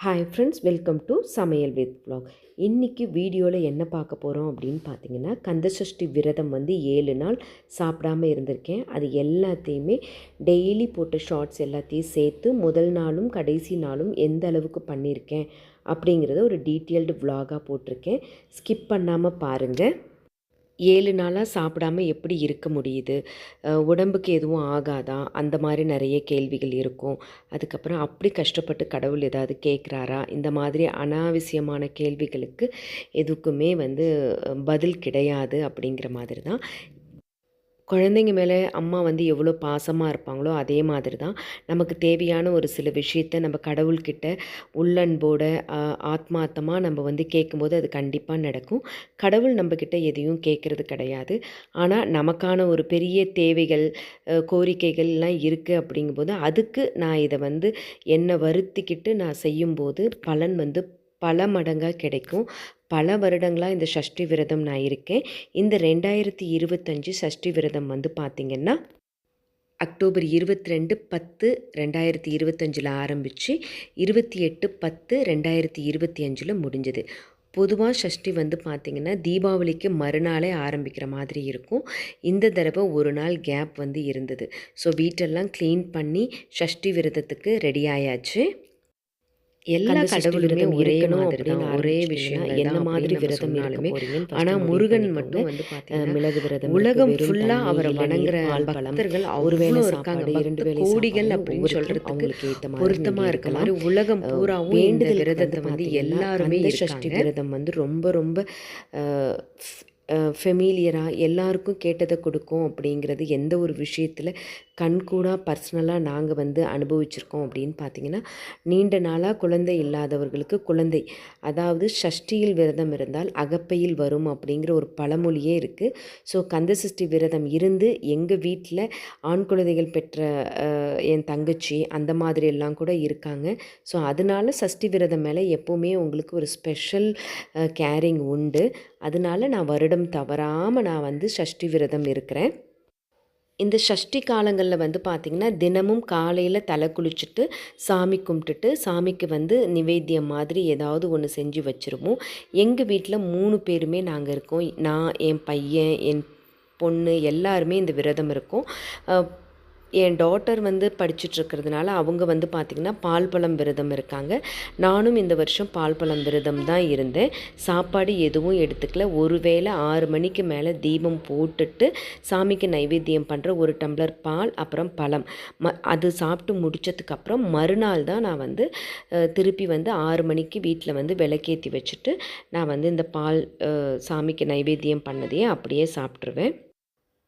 Hi friends welcome to Samayal with blog இன்றைக்கி வீடியோவில் என்ன பார்க்க போகிறோம் அப்படின்னு பார்த்தீங்கன்னா கந்தசஷ்டி விரதம் வந்து ஏழு நாள் சாப்பிடாம இருந்திருக்கேன். அது எல்லாத்தையுமே டெய்லி போட்ட ஷார்ட்ஸ் எல்லாத்தையும் சேர்த்து முதல் நாளும் கடைசி நாளும் எந்த அளவுக்கு பண்ணியிருக்கேன் அப்படிங்கிறத ஒரு டீட்டெயில்டு விலாகாக போட்டிருக்கேன். ஸ்கிப் பண்ணாமல் பாருங்கள் ஏழு நாளாக சாப்பிடாம எப்படி இருக்க முடியுது? உடம்புக்கு எதுவும் ஆகாதா? அந்த மாதிரி நிறைய கேள்விகள் இருக்கும். அதுக்கப்புறம் அப்படி கஷ்டப்பட்டு கடவுள் ஏதாவது கேட்குறாரா? இந்த மாதிரி அனாவசியமான கேள்விகளுக்கு எதுக்குமே வந்து பதில் கிடையாது அப்படிங்கிற மாதிரி தான் குழந்தைங்க மேலே அம்மா வந்து எவ்வளோ பாசமாக இருப்பாங்களோ அதே மாதிரி தான் நமக்கு தேவையான ஒரு சில விஷயத்த நம்ம கடவுள்கிட்ட உள்ளன்போட ஆத்மார்த்தமாக நம்ம வந்து கேட்கும்போது அது கண்டிப்பாக நடக்கும். கடவுள் நம்மக்கிட்ட எதையும் கேட்குறது கிடையாது. ஆனால் நமக்கான ஒரு பெரிய தேவைகள் கோரிக்கைகள்லாம் இருக்குது அப்படிங்கும்போது அதுக்கு நான் இதை வந்து என்னை வருத்திக்கிட்டு நான் செய்யும்போது பலன் வந்து பல மடங்காக கிடைக்கும். பல வருடங்களாக இந்த சஷ்டி விரதம் நான் இருக்கேன். இந்த ரெண்டாயிரத்தி இருபத்தஞ்சி சஷ்டி விரதம் வந்து பார்த்திங்கன்னா அக்டோபர் இருபத்தி ரெண்டு பத்து ரெண்டாயிரத்தி இருபத்தஞ்சில் ஆரம்பித்து இருபத்தி எட்டு பத்து ரெண்டாயிரத்தி இருபத்தி அஞ்சில் முடிஞ்சது. பொதுவாக சஷ்டி வந்து பார்த்திங்கன்னா தீபாவளிக்கு மறுநாளே ஆரம்பிக்கிற மாதிரி இருக்கும். இந்த தடவை ஒரு நாள் கேப் வந்து இருந்தது. ஸோ வீட்டெல்லாம் க்ளீன் பண்ணி சஷ்டி விரதத்துக்கு ரெடி ஆயாச்சு. எல்லா கடவுளுமே ஒரே மாதிரி ஒரே விஷயம் என்ன மாதிரி விரதம் இருந்தாலுமே ஆனால் முருகன். மட்டும் வந்து மிளகு விரதம் உலகம் ஃபுல்லாக தண்ணி, அவரை வணங்குற பக்தர்கள் வேளை அவ்வளோ இருக்காங்க. இரண்டு வேளை கோடிகள் அப்படின்னு சொல்கிறதுக்கு அவங்களுக்கு ஏத்த பொருத்தமாக வேண்டி இருக்க. மாதிரி உலகம் பூராவும் இந்த வேண்டுதலுக்கு விரதத்தை வந்து எல்லாருமே சஷ்டி விரதம் வந்து ரொம்ப ரொம்ப ஃபெமிலியராக எல்லாருக்கும் கேட்டதை கொடுக்கும் அப்படிங்கிறது எந்த ஒரு விஷயத்தில் கண்கூடாக பர்சனலாக நாங்கள் வந்து அனுபவிச்சிருக்கோம் அப்படின்னு பார்த்தீங்கன்னா நீண்ட நாளாக குழந்தை இல்லாதவர்களுக்கு குழந்தை அதாவது சஷ்டியில் விரதம் இருந்தால் அகப்பையில் வரும் அப்படிங்கிற ஒரு பழமொழியே இருக்குது ஸோ கந்தசஷ்டி விரதம் இருந்து எங்கள் வீட்டில் ஆண் குழந்தைகள் பெற்ற என் தங்கச்சி அந்த மாதிரி எல்லாம் கூட இருக்காங்க. ஸோ அதனால சஷ்டி விரதம் மேலே எப்போவுமே உங்களுக்கு ஒரு ஸ்பெஷல் கேரிங் உண்டு. அதனால நான் வருடம் தவறாமல் நான் வந்து சஷ்டி விரதம் இருக்கிறேன். இந்த ஷஷ்டி காலங்களில் வந்து பார்த்திங்கன்னா தினமும் காலையில் தலை குளிச்சுட்டு சாமி கும்பிட்டுட்டு சாமிக்கு வந்து நிவேத்தியம் மாதிரி ஏதாவது ஒன்று செஞ்சு வச்சுருவோம். எங்கள் வீட்டில் மூணு பேருமே நாங்கள் இருக்கோம். நான் என் பையன் என் பொண்ணு எல்லாருமே இந்த விரதம் இருக்கோம். என் டாட்டர் வந்து படிச்சுட்ருக்கிறதுனால அவங்க வந்து பார்த்திங்கன்னா பால் பழம் விரதம் இருக்காங்க. நானும் இந்த வருஷம் பால் பழம் விரதம் தான் இருந்தேன். சாப்பாடு எதுவும் எடுத்துக்கல. ஒருவேளை ஆறு மணிக்கு மேலே தீபம் போட்டுட்டு சாமிக்கு நைவேத்தியம் பண்ணுற ஒரு டம்ளர் பால் அப்புறம் பழம். ம அது சாப்பிட்டு முடிச்சதுக்கப்புறம் மறுநாள் தான் நான் வந்து திருப்பி வந்து ஆறு மணிக்கு வீட்டில் வந்து விளக்கேற்றி வச்சுட்டு நான் வந்து இந்த பால் சாமிக்கு நைவேத்தியம் பண்ணதையே அப்படியே சாப்பிட்ருவேன்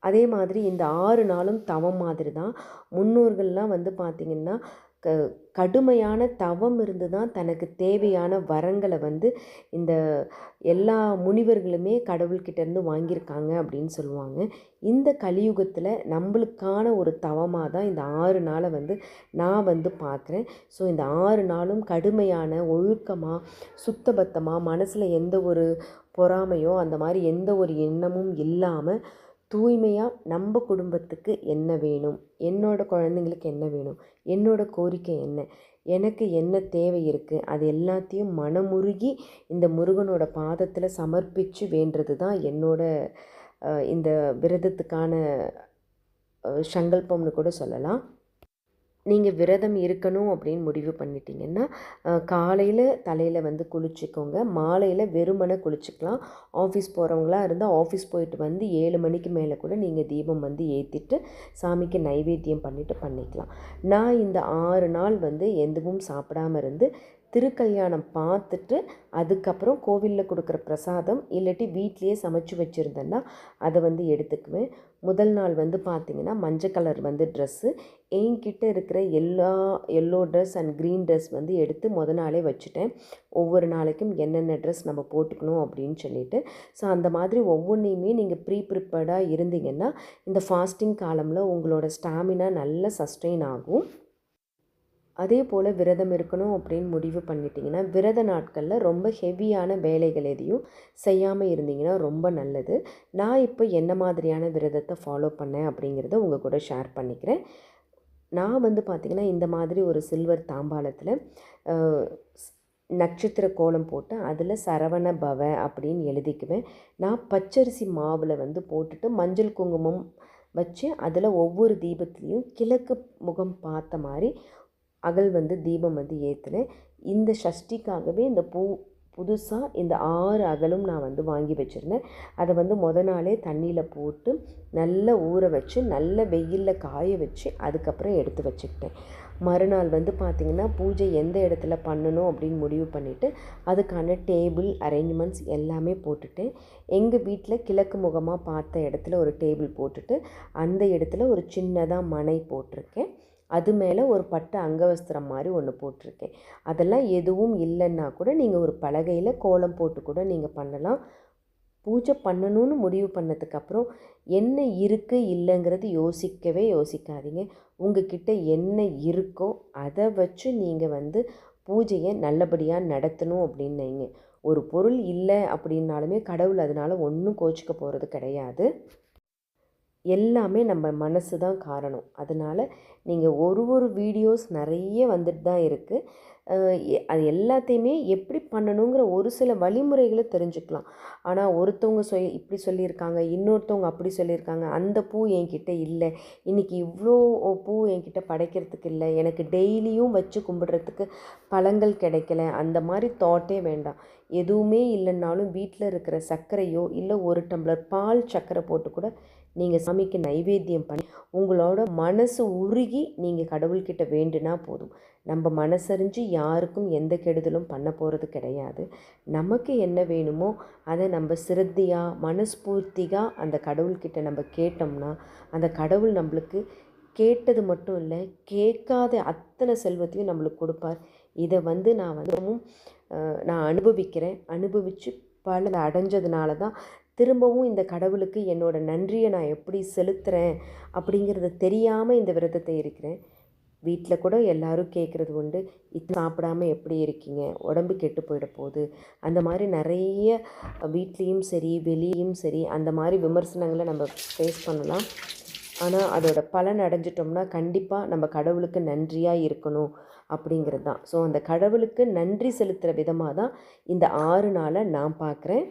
அதே மாதிரி இந்த ஆறு நாளும் தவம் மாதிரி தான். முன்னோர்கள்லாம் வந்து பார்த்திங்கன்னா க கடுமையான தவம் இருந்து தான் தனக்கு தேவையான வரங்களை வந்து இந்த எல்லா முனிவர்களுமே கடவுள்கிட்டேருந்து வாங்கியிருக்காங்க அப்படின்னு சொல்லுவாங்க. இந்த கலியுகத்தில் நம்மளுக்கான ஒரு தவமாக தான் இந்த ஆறு நாளை வந்து நான் வந்து பார்க்குறேன் ஸோ இந்த ஆறு நாளும் கடுமையான ஒழுக்கமாக சுத்தபத்தமாக மனசில் எந்த ஒரு பொறாமையோ அந்த மாதிரி எந்த ஒரு எண்ணமும் இல்லாமல் தூய்மையாக நம்ம குடும்பத்துக்கு என்ன வேணும்? என்னோட குழந்தைங்களுக்கு என்ன வேணும்? என்னோட கோரிக்கை என்ன? எனக்கு என்ன தேவை இருக்குது அது எல்லாத்தையும் மனமுருகி இந்த முருகனோட பாதத்தில் சமர்ப்பித்து வேண்டுறது தான் என்னோட இந்த விரதத்துக்கான சங்கல்பம்னு கூட சொல்லலாம். நீங்கள் விரதம் இருக்கணும் அப்படின்னு முடிவு பண்ணிட்டீங்கன்னா காலையில் தலையில் வந்து குளிச்சுக்கோங்க. மாலையில் வெறுமனை குளிச்சுக்கலாம். ஆஃபீஸ் போகிறவங்களா இருந்தால் ஆஃபீஸ் போயிட்டு வந்து ஏழு மணிக்கு மேலே கூட நீங்கள் தீபம் வந்து ஏற்றிட்டு சாமிக்கு நைவேத்தியம் பண்ணிவிட்டு பண்ணிக்கலாம். நான் இந்த ஆறு நாள் வந்து எதுவும் சாப்பிடாம இருந்து திருக்கல்யாணம் பார்த்துட்டு அதுக்கப்புறம் கோவிலில் கொடுக்குற பிரசாதம் இல்லாட்டி வீட்லேயே சமைச்சு வச்சுருந்தேன்னா அதை வந்து எடுத்துக்குவேன். முதல் நாள் வந்து பார்த்திங்கன்னா மஞ்சள் கலர் வந்து ட்ரெஸ்ஸு என்கிட்ட இருக்கிற எல்லா yellow dress and green dress வந்து எடுத்து முத நாளே வச்சுட்டேன். ஒவ்வொரு நாளைக்கும் என்னென்ன ட்ரெஸ் நம்ம போட்டுக்கணும் அப்படின்னு சொல்லிட்டு. ஸோ அந்த மாதிரி ஒவ்வொன்றையுமே நீங்கள் ப்ரீ ப்ரிப்பேர்டாக இருந்தீங்கன்னா இந்த ஃபாஸ்டிங் காலமில் உங்களோட ஸ்டாமினா நல்ல சஸ்டெயின் ஆகும். அதே போல் விரதம் இருக்கணும் அப்படின்னு முடிவு பண்ணிட்டீங்கன்னா விரத நாட்களில் ரொம்ப ஹெவியான வேலைகள் எதையும் செய்யாமல் இருந்தீங்கன்னா ரொம்ப நல்லது. நான் இப்போ என்ன மாதிரியான விரதத்தை ஃபாலோ பண்ணேன் அப்படிங்கிறத உங்கள் கூட ஷேர் பண்ணிக்கிறேன். நான் வந்து பார்த்திங்கன்னா இந்த மாதிரி ஒரு சில்வர் தாம்பாளத்தில் நட்சத்திர கோலம் போட்டு அதில் சரவண பவ அப்படின்னு எழுதிக்குவேன். நான் பச்சரிசி மாவில் வந்து போட்டுட்டு மஞ்சள் குங்குமம் வச்சு அதில் ஒவ்வொரு தீபத்துலேயும் கிழக்கு முகம் பார்த்த மாதிரி அகல் வந்து தீபம் வந்து ஏற்றுனேன் இந்த சஷ்டிக்காகவே இந்த பூ புதுசாக இந்த ஆறு அகலும் நான் வந்து வாங்கி வச்சுருந்தேன். அதை வந்து முத நாளே தண்ணியில் போட்டு நல்லா ஊற வச்சு நல்ல வெயிலில் காய வச்சு அதுக்கப்புறம் எடுத்து வச்சுக்கிட்டேன். மறுநாள் வந்து பார்த்திங்கன்னா பூஜை எந்த இடத்துல பண்ணணும் அப்படின்னு முடிவு பண்ணிவிட்டு அதுக்கான டேபிள் அரேஞ்ச்மெண்ட்ஸ் எல்லாமே போட்டுட்டேன். எங்கள் வீட்டில் கிழக்கு முகமாக பார்த்த இடத்துல ஒரு டேபிள் போட்டுட்டு அந்த இடத்துல ஒரு சின்னதாக மனை போட்டிருக்கேன். அது மேலே ஒரு பட்டு அங்கவஸ்திரம் மாதிரி ஒன்று போட்டிருக்கேன். அதெல்லாம் எதுவும் இல்லைன்னா கூட நீங்கள் ஒரு பலகையில் கோலம் போட்டு கூட நீங்கள் பண்ணலாம். பூஜை பண்ணணும்னு முடிவு பண்ணதுக்கப்புறம் என்ன இருக்குது இல்லைங்கிறது யோசிக்கவே யோசிக்காதீங்க. உங்ககிட்ட என்ன இருக்கோ அதை வச்சு நீங்கள் வந்து பூஜையை நல்லபடியாக நடத்தணும் அப்படின்னீங்க. ஒரு பொருள் இல்லை அப்படின்னாலுமே கடவுள் அதனால் ஒன்றும் கோச்சிக்க போகிறது கிடையாது. எல்லாமே நம்ம மனசு தான் காரணம். அதனால் நீங்கள் ஒரு ஒரு வீடியோஸ் நிறைய வந்துட்டு தான் இருக்குது அது எல்லாத்தையுமே எப்படி பண்ணணுங்கிற ஒரு சில வழிமுறைகளை தெரிஞ்சுக்கலாம். ஆனால் ஒருத்தவங்க சொல் இப்படி சொல்லியிருக்காங்க இன்னொருத்தவங்க அப்படி சொல்லியிருக்காங்க அந்த பூ என்கிட்ட இல்லை. இன்றைக்கி இவ்வளோ பூ என்கிட்ட படைக்கிறதுக்கு இல்லை. எனக்கு டெய்லியும் வச்சு கும்பிடுறதுக்கு பழங்கள் கிடைக்கல. அந்த மாதிரி தாட்டே வேண்டாம். எதுவுமே இல்லைன்னாலும் வீட்டில் இருக்கிற சர்க்கரையோ இல்லை ஒரு டம்ளர் பால் சர்க்கரை போட்டு கூட நீங்கள் சாமிக்கு நைவேத்தியம் பண்ணி உங்களோட மனசு உருகி நீங்கள் கடவுள்கிட்ட வேண்டுனா போதும். நம்ம மனசறிஞ்சு யாருக்கும் எந்த கெடுதலும் பண்ண போகிறது கிடையாது. நமக்கு என்ன வேணுமோ அதை நம்ம சிரத்தியாக மனஸ்பூர்த்தியாக அந்த கடவுள்கிட்ட நம்ம கேட்டோம்னா அந்த கடவுள் நம்மளுக்கு கேட்டது மட்டும் இல்லை கேட்காத அத்தனை செல்வத்தையும் நம்மளுக்கு கொடுப்பார். இதை வந்து நான் வந்து நான் அனுபவிக்கிறேன். அனுபவித்து பல அடைஞ்சதுனால தான் திரும்பவும் இந்த கடவுளுக்கு என்னோடய நன்றியை நான் எப்படி செலுத்துகிறேன் அப்படிங்கிறத தெரியாமல் இந்த விரதத்தை இருக்கிறேன். வீட்டில் கூட எல்லோரும் கேட்குறது உண்டு. இது சாப்பிடாம எப்படி இருக்கீங்க? உடம்பு கெட்டு போயிட போகுது. அந்த மாதிரி நிறைய வீட்லேயும் சரி வெளியும் சரி அந்த மாதிரி விமர்சனங்களை நம்ம ஃபேஸ் பண்ணலாம். ஆனால் அதோட பலன் அடைஞ்சிட்டோம்னா கண்டிப்பாக நம்ம கடவுளுக்கு நன்றியாக இருக்கணும். அப்படிங்கிறது தான் ஸோ அந்த கடவுளுக்கு நன்றி செலுத்துகிற விதமாக தான் இந்த ஆறு நாளை நான் பார்க்குறேன்.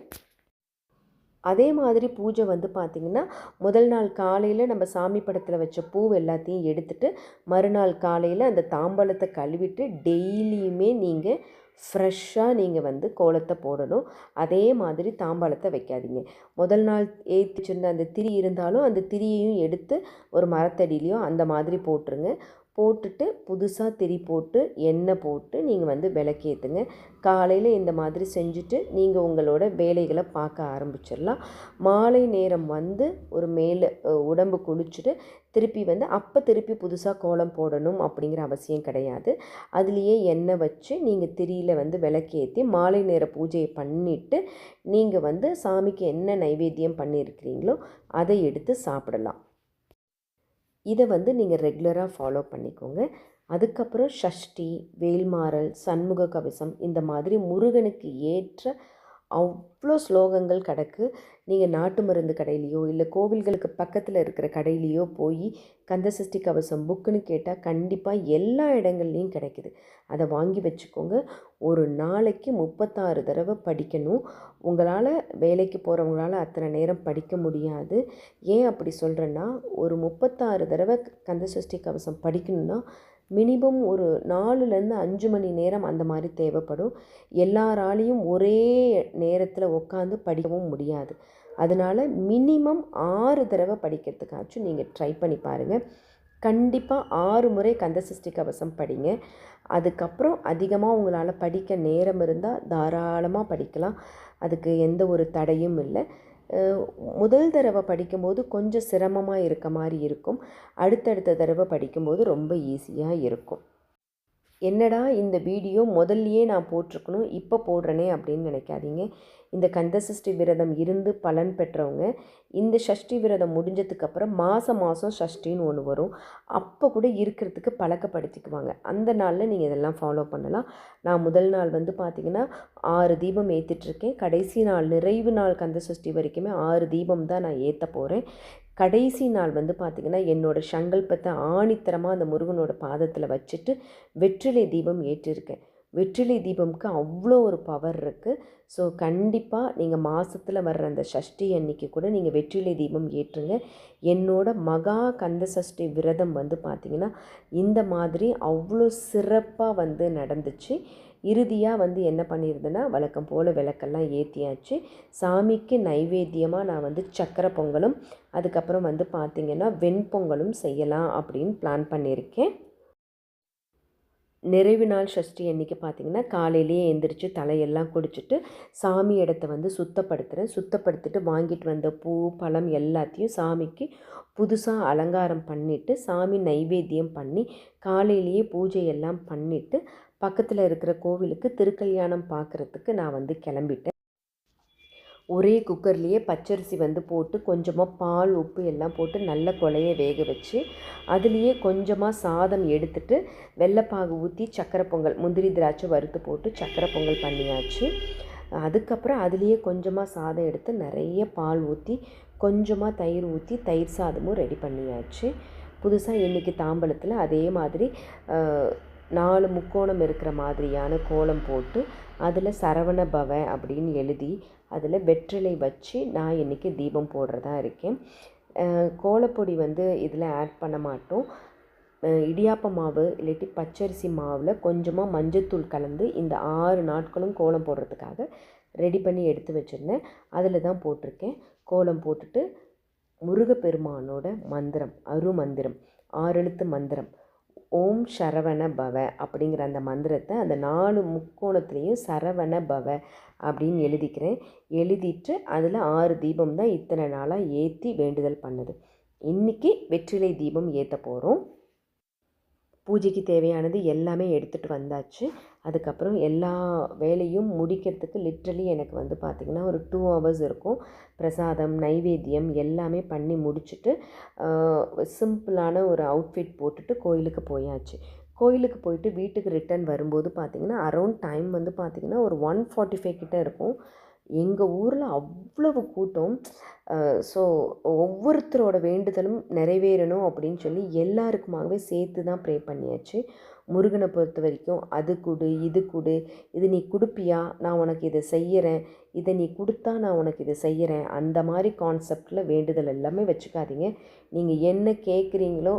அதே மாதிரி பூஜை வந்து பார்த்திங்கன்னா முதல் நாள் காலையில் நம்ம சாமி படத்தில் வச்ச பூ எல்லாத்தையும் எடுத்துகிட்டு மறுநாள் காலையில் அந்த தாம்பழத்தை கழுவிட்டு டெய்லியுமே நீங்கள் ஃப்ரெஷ்ஷாக நீங்கள் வந்து கோலத்தை போடணும். அதே மாதிரி தாம்பாளத்தை வைக்காதீங்க. முதல் நாள் ஏற்றி வச்சுருந்த அந்த திரி இருந்தாலும் அந்த திரியையும் எடுத்து ஒரு மரத்தடியிலையோ அந்த மாதிரி போட்டுருங்க. போட்டுட்டு புதுசாக திரி போட்டு எண்ணெய் போட்டு நீங்கள் வந்து விளக்கேற்றுங்க காலையில் இந்த மாதிரி செஞ்சுட்டு நீங்கள் உங்களோட வேலைகளை பார்க்க ஆரம்பிச்சிடலாம். மாலை நேரம் வந்து ஒரு மேலே உடம்பு குளிச்சுட்டு திருப்பி வந்து அப்போ திருப்பி புதுசாக கோலம் போடணும் அப்படிங்கிற அவசியம் கிடையாது. அதுலேயே எண்ணெய் வச்சு நீங்கள் திரியில் வந்து விளக்கேற்றி மாலை நேர பூஜையை பண்ணிவிட்டு நீங்கள் வந்து சாமிக்கு என்ன நைவேத்தியம் பண்ணியிருக்கிறீங்களோ அதை எடுத்து சாப்பிடலாம். இதை வந்து நீங்கள் ரெகுலராக ஃபாலோ பண்ணிக்கோங்க. அதுக்கப்புறம் ஷஷ்டி வேல்மாறல் சண்முக கவசம் இந்த மாதிரி முருகனுக்கு ஏற்ற அவ்வளோ ஸ்லோகங்கள் கிடக்கு. நீங்கள் நாட்டு மருந்து கடையிலையோ இல்லை கோவில்களுக்கு பக்கத்தில் இருக்கிற கடையிலையோ போய் கந்தசஷ்டி கவசம் புக்குன்னு கேட்டால் கண்டிப்பாக எல்லா இடங்கள்லையும் கிடைக்குது. அதை வாங்கி வச்சுக்கோங்க. ஒரு நாளைக்கு முப்பத்தாறு தடவை படிக்கணும். உங்களால் வேலைக்கு போகிறவங்களால் அத்தனை நேரம் படிக்க முடியாது. ஏன் அப்படி சொல்கிறேன்னா ஒரு முப்பத்தாறு தடவை கந்தசஷ்டி கவசம் படிக்கணுன்னா மினிமம் ஒரு நாலுலேருந்து அஞ்சு மணி நேரம் அந்த மாதிரி தேவைப்படும். எல்லாராலையும் ஒரே நேரத்தில் உட்காந்து படிக்கவும் முடியாது. அதனால் மினிமம் ஆறு தடவை படிக்கிறதுக்காச்சும் நீங்கள் ட்ரை பண்ணி பாருங்கள் கண்டிப்பாக ஆறு முறை கந்தசஷ்டி கவசம் படிங்க. அதுக்கப்புறம் அதிகமாக உங்களால் படிக்க நேரம் இருந்தால் தாராளமாக படிக்கலாம். அதுக்கு எந்த ஒரு தடையும் இல்லை. முதல் தடவை படிக்கும்போது கொஞ்சம் சிரமமாக இருக்க மாதிரி இருக்கும். அடுத்தடுத்த தடவை படிக்கும்போது ரொம்ப ஈஸியாக இருக்கும். என்னடா இந்த வீடியோ முதல்லையே நான் போட்டிருக்கணும் இப்போ போடுறேனே அப்படின்னு நினைக்காதீங்க. இந்த கந்தசஷ்டி விரதம் இருந்து பலன் பெற்றவங்க இந்த சஷ்டி விரதம் முடிஞ்சதுக்கப்புறம் மாதம் மாதம் சஷ்டின்னு ஒன்று வரும். அப்போ கூட இருக்கிறதுக்கு பழக்கப்படுத்திக்குவாங்க. அந்த நாளில் நீங்கள் இதெல்லாம் ஃபாலோ பண்ணலாம். நான் முதல் நாள் வந்து பார்த்திங்கன்னா ஆறு தீபம் ஏற்றிட்டுருக்கேன் கடைசி நாள் நிறைவு நாள் கந்த சஷ்டி வரைக்குமே ஆறு தீபம் தான் நான் ஏற்ற போகிறேன் கடைசி நாள் வந்து பார்த்திங்கன்னா என்னோடய சங்கல்பத்தை ஆணித்தரமாக அந்த முருகனோட பாதத்தில் வச்சுட்டு வெற்றிலை தீபம் ஏற்றிருக்கேன். வெற்றிலை தீபம்க்கு அவ்வளோ ஒரு பவர் இருக்குது ஸோ கண்டிப்பாக நீங்கள் மாதத்தில் வர்ற அந்த சஷ்டி அன்னைக்கு கூட நீங்கள் வெற்றிலை தீபம் ஏற்றுங்க. என்னோட மகா கந்த சஷ்டி விரதம் வந்து பார்த்திங்கன்னா இந்த மாதிரி அவ்வளோ சிறப்பாக வந்து நடந்துச்சு. இறுதியாக வந்து என்ன பண்ணியிருந்தேன்னா வழக்கம் போல் விளக்கெல்லாம் ஏற்றியாச்சு சாமிக்கு நைவேத்தியமாக நான் வந்து சக்கரை பொங்கலும் அதுக்கப்புறம் வந்து பார்த்திங்கன்னா வெண்பொங்கலும் செய்யலாம் அப்படின்னு பிளான் பண்ணியிருக்கேன் நிறைவு நாள் சஷ்டி அன்றைக்கி பார்த்திங்கன்னா காலையிலேயே எந்திரிச்சு தலையெல்லாம் குடிச்சிட்டு சாமி இடத்த வந்து சுத்தப்படுத்துகிறேன் சுத்தப்படுத்திட்டு வாங்கிட்டு வந்த பூ பழம் எல்லாத்தையும் சாமிக்கு புதுசாக அலங்காரம் பண்ணிவிட்டு சாமி நைவேத்தியம் பண்ணி காலையிலேயே பூஜையெல்லாம் பண்ணிவிட்டு பக்கத்தில் இருக்கிற கோவிலுக்கு திருக்கல்யாணம் பார்க்குறதுக்கு நான் வந்து கிளம்பிட்டேன். ஒரே குக்கர்லேயே பச்சரிசி வந்து போட்டு கொஞ்சமாக பால் உப்பு எல்லாம் போட்டு நல்ல கொலையை வேக வச்சு அதுலேயே கொஞ்சமாக சாதம் எடுத்துட்டு வெள்ளைப்பாகு ஊற்றி சக்கரை பொங்கல் முந்திரி திராட்சை வறுத்து போட்டு சக்கரை பொங்கல் பண்ணியாச்சு. அதுக்கப்புறம் அதுலேயே கொஞ்சமாக சாதம் எடுத்து நிறைய பால் ஊற்றி கொஞ்சமாக தயிர் ஊற்றி தயிர் சாதமும் ரெடி பண்ணியாச்சு. புதுசாக இன்றைக்கி தாம்பலத்தில் அதே மாதிரி நாலு முக்கோணம் இருக்கிற மாதிரியான கோலம் போட்டு அதில் சரவண பவ அப்படின்னு எழுதி அதில் வெற்றிலை வச்சு நான் இன்றைக்கி தீபம் போடுறதா இருக்கேன். கோலப்பொடி வந்து இதில் ஆட் பண்ண மாட்டோம். இடியாப்ப மாவு இல்லாட்டி பச்சரிசி மாவில் கொஞ்சமாக மஞ்சத்தூள் கலந்து இந்த ஆறு நாட்களும் கோலம் போடுறதுக்காக ரெடி பண்ணி எடுத்து வச்சுருந்தேன். அதில் தான் போட்டிருக்கேன். கோலம் போட்டுட்டு முருகப்பெருமானோட மந்திரம் அருமந்திரம் ஆறெழுத்து மந்திரம். ஓம் சரவண பவ அப்படிங்கிற அந்த மந்திரத்தை அந்த நாலு முக்கோணத்துலேயும் சரவண பவ அப்படின்னு எழுதிக்கிறேன். எழுதிட்டு அதில் ஆறு தீபம் தான் இத்தனை நாளாக ஏற்றி வேண்டுதல் பண்ணுது. இன்றைக்கி வெற்றிலை தீபம் ஏற்ற போகிறோம் பூஜைக்கு தேவையானது எல்லாமே எடுத்துகிட்டு வந்தாச்சு. அதுக்கப்புறம் எல்லா வேலையும் முடிக்கிறதுக்கு லிட்ரலி எனக்கு வந்து பார்த்திங்கன்னா ஒரு டூ ஹவர்ஸ் இருக்கும். பிரசாதம் நைவேத்தியம் எல்லாமே பண்ணி முடிச்சுட்டு சிம்பிளான ஒரு அவுட்ஃபிட் போட்டுட்டு கோயிலுக்கு போயாச்சு. கோயிலுக்கு போயிட்டு வீட்டுக்கு ரிட்டர்ன் வரும்போது பார்த்திங்கன்னா அரௌண்ட் டைம் வந்து பார்த்திங்கன்னா ஒரு ஒன் ஃபார்ட்டி ஃபைவ் கிட்டே இருக்கும். எங்கள் ஊரில் அவ்வளவு கூட்டம். ஸோ ஒவ்வொருத்தரோட வேண்டுதலும் நிறைவேறணும் அப்படின்னு சொல்லி எல்லாருக்குமாகவே சேர்த்து தான் ப்ரே பண்ணியாச்சு. முருகனை பொறுத்த வரைக்கும் அது கொடு இது கொடு இது நீ கொடுப்பியா? நான் உனக்கு இதை செய்கிறேன் இதை நீ கொடுத்தா நான் உனக்கு இதை செய்கிறேன் அந்த மாதிரி கான்செப்டில் வேண்டுதல் எல்லாமே வச்சுக்காதீங்க. நீங்கள் என்ன கேட்குறீங்களோ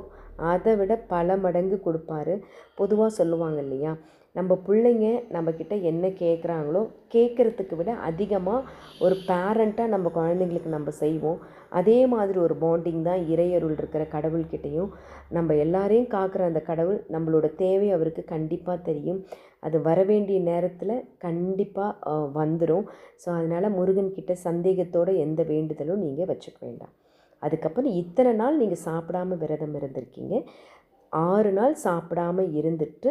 அதை விட பல மடங்கு கொடுப்பாரு. பொதுவாக சொல்லுவாங்க இல்லையா? நம்ம பிள்ளைங்க நம்மக்கிட்ட என்ன கேட்குறாங்களோ கேட்குறதுக்கு விட அதிகமாக ஒரு பேரண்ட்டாக நம்ம குழந்தைங்களுக்கு நம்ம செய்வோம். அதே மாதிரி ஒரு பாண்டிங் தான் இறையருள் இருக்கிற கடவுள்கிட்டையும். நம்ம எல்லாரையும் காக்கிற அந்த கடவுள் நம்மளோட தேவை அவருக்கு கண்டிப்பாக தெரியும். அது வர வேண்டிய நேரத்தில் கண்டிப்பாக வந்துடும் ஸோ அதனால் முருகன்கிட்ட சந்தேகத்தோடு எந்த வேண்டுதலும் நீங்கள் வச்சுக்க வேண்டாம். அதுக்கப்புறம் இத்தனை நாள் நீங்கள் சாப்பிடாம விரதம் இருந்திருக்கீங்க. ஆறு நாள் சாப்பிடாம இருந்துட்டு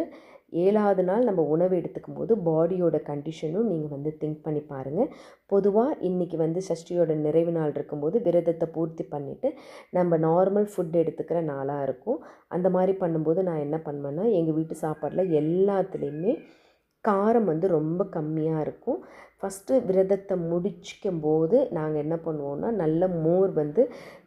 ஏழாவது நாள் நம்ம உணவு எடுத்துக்கும் போது பாடியோட கண்டிஷனும் நீங்கள் வந்து திங்க் பண்ணி பாருங்கள் பொதுவாக இன்றைக்கி வந்து சஷ்டியோட நிறைவு நாள் இருக்கும்போது விரதத்தை பூர்த்தி பண்ணிவிட்டு நம்ம நார்மல் ஃபுட் எடுத்துக்கிற நாளாக இருக்கும். அந்த மாதிரி பண்ணும்போது நான் என்ன பண்ணுவேன்னா எங்கள் வீட்டு சாப்பாட்டில் எல்லாத்துலேயுமே காரம் வந்து ரொம்ப கம்மியாக இருக்கும். ஃபஸ்ட்டு விரதத்தை முடிச்சிக்கும் போது நாங்கள் என்ன பண்ணுவோன்னா நல்ல மோர் வந்து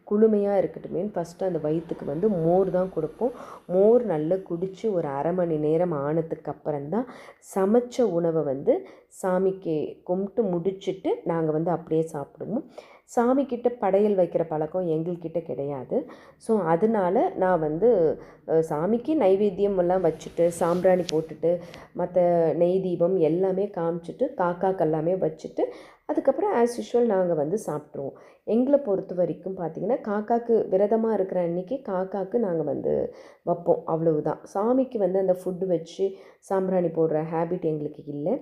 குளுமையாக இருக்கட்டுமேன்னு ஃபஸ்ட்டு அந்த வயிற்றுக்கு வந்து மோர் தான் கொடுப்போம். மோர் நல்லா குடித்து ஒரு அரை மணி நேரம் ஆனதுக்கப்புறம் தான் சமைச்ச உணவை வந்து சாமிக்கு கும்பிட்டு முடிச்சுட்டு நாங்கள் வந்து அப்படியே சாப்பிடுவோம். சாமிக்கிட்ட படையல் வைக்கிற பழக்கம் எங்கள்கிட்ட கிடையாது. ஸோ அதனால நான் வந்து சாமிக்கு நைவேத்தியம் எல்லாம் வச்சுட்டு சாம்பிராணி போட்டுட்டு மற்ற நெய் தீபம் எல்லாமே காமிச்சிட்டு காக்காக்கெல்லாமே வச்சுட்டு அதுக்கப்புறம் ஆஸ் யூஷுவல் நாங்கள் வந்து சாப்பிட்ருவோம் எங்களை பொறுத்த வரைக்கும் பார்த்திங்கன்னா காக்காக்கு விரதமாக இருக்கிற அன்றைக்கி காக்காக்கு நாங்கள் வந்து வைப்போம். அவ்வளவுதான். சாமிக்கு வந்து அந்த ஃபுட்டு வச்சு சாம்பிராணி போடுற ஹேபிட் எங்களுக்கு இல்லை.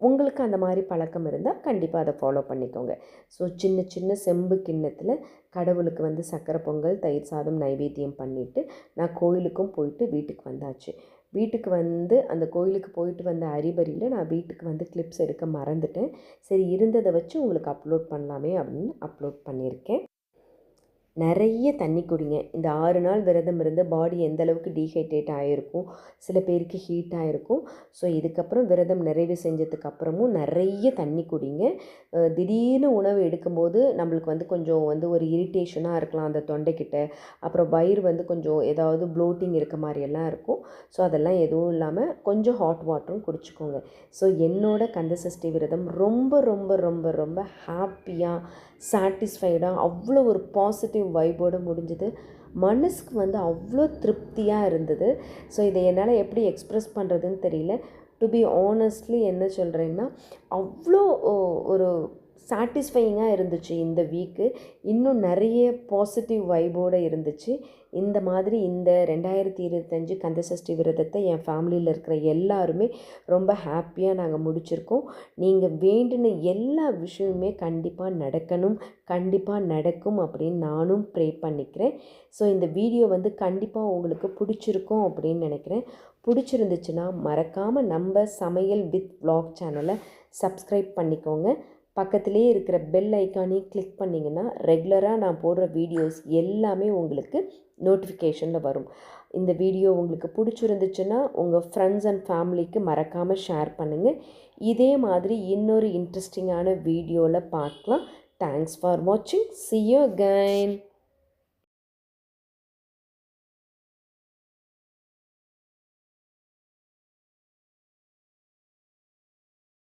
உங்களுக்கு அந்த மாதிரி பழக்கம் இருந்தால் கண்டிப்பாக அதை ஃபாலோ பண்ணிக்கோங்க. ஸோ சின்ன சின்ன செம்பு கிண்ணத்தில் கடவுளுக்கு வந்து சக்கரை பொங்கல் தயிர் சாதம் நைவேத்தியம் பண்ணிவிட்டு நான் கோயிலுக்கும் போயிட்டு வீட்டுக்கு வந்தாச்சு. வீட்டுக்கு வந்து அந்த கோயிலுக்கு போயிட்டு வந்த அறிபறியில் நான் வீட்டுக்கு வந்து கிளிப்ஸ் எடுக்க மறந்துட்டேன். சரி இருந்ததை வச்சு உங்களுக்கு அப்லோட் பண்ணலாமே அப்படின்னு அப்லோட் பண்ணியிருக்கேன். நிறைய தண்ணி குடிங்க. இந்த ஆறு நாள் விரதம் இருந்து பாடி எந்த அளவுக்கு டீஹைட்ரேட் ஆகிருக்கும் சில பேருக்கு ஹீட் ஆகிருக்கும் ஸோ இதுக்கப்புறம் விரதம் நிறைவு செஞ்சதுக்கு அப்புறமும் நிறைய தண்ணி குடிங்க. திடீர்னு உணவு எடுக்கும்போது நம்மளுக்கு வந்து கொஞ்சம் வந்து ஒரு இரிட்டேஷனாக இருக்கலாம் அந்த தொண்டைக்கிட்ட. அப்புறம் வயிறு வந்து கொஞ்சம் ஏதாவது ப்ளோட்டிங் இருக்க மாதிரியெல்லாம் இருக்கும். ஸோ அதெல்லாம் எதுவும் இல்லாமல் கொஞ்சம் ஹாட் வாட்டரும் குடிச்சுக்கோங்க. ஸோ என்னோட கந்தசஷ்டி விரதம் ரொம்ப ரொம்ப ரொம்ப ரொம்ப ஹாப்பியாக சாட்டிஸ்ஃபைடாக அவ்வளோ ஒரு பாசிட்டிவ் வைபோடு முடிஞ்சுது. மனசுக்கு வந்து அவ்வளோ திருப்தியாக இருந்தது. ஸோ இதை என்னால் எப்படி எக்ஸ்ப்ரெஸ் பண்ணுறதுன்னு தெரியல. டு பி ஆனஸ்ட்லி என்ன சொல்கிறேன்னா அவ்வளோ ஒரு சாட்டிஸ்ஃபையிங்காக இருந்துச்சு இந்த வீக்கு இன்னும் நிறைய பாசிட்டிவ் வைபோடு இருந்துச்சு. இந்த மாதிரி இந்த ரெண்டாயிரத்தி இருபத்தஞ்சு கந்தசஷ்டி விரதத்தை என் ஃபேமிலியில் இருக்கிற எல்லாருமே ரொம்ப ஹாப்பியாக நாங்கள் முடிச்சிருக்கோம். நீங்கள் வேண்டின எல்லா விஷயமுமே கண்டிப்பாக நடக்கணும் கண்டிப்பாக நடக்கும் அப்படின்னு நானும் ப்ரே பண்ணிக்கிறேன். ஸோ இந்த வீடியோ வந்து கண்டிப்பாக உங்களுக்கு பிடிச்சிருக்கும் அப்படின்னு நினைக்கிறேன். பிடிச்சிருந்துச்சுன்னா மறக்காமல் நம்ம சமையல் வித் வ்ளாக் சேனலை சப்ஸ்கிரைப் பண்ணிக்கோங்க. பக்கத்திலே இருக்கிற பெல் ஐக்கானையும் கிளிக் பண்ணிங்கன்னா ரெகுலராக நான் போடுற வீடியோஸ் எல்லாமே உங்களுக்கு நோட்டிஃபிகேஷனில் வரும். இந்த வீடியோ உங்களுக்கு பிடிச்சிருந்துச்சுன்னா உங்கள் ஃப்ரெண்ட்ஸ் அண்ட் ஃபேமிலிக்கு மறக்காமல் ஷேர் பண்ணுங்கள் இதே மாதிரி இன்னொரு இன்ட்ரெஸ்டிங்கான வீடியோவில் பார்க்கலாம். தேங்க்ஸ் ஃபார் வாட்சிங் சி you கைன்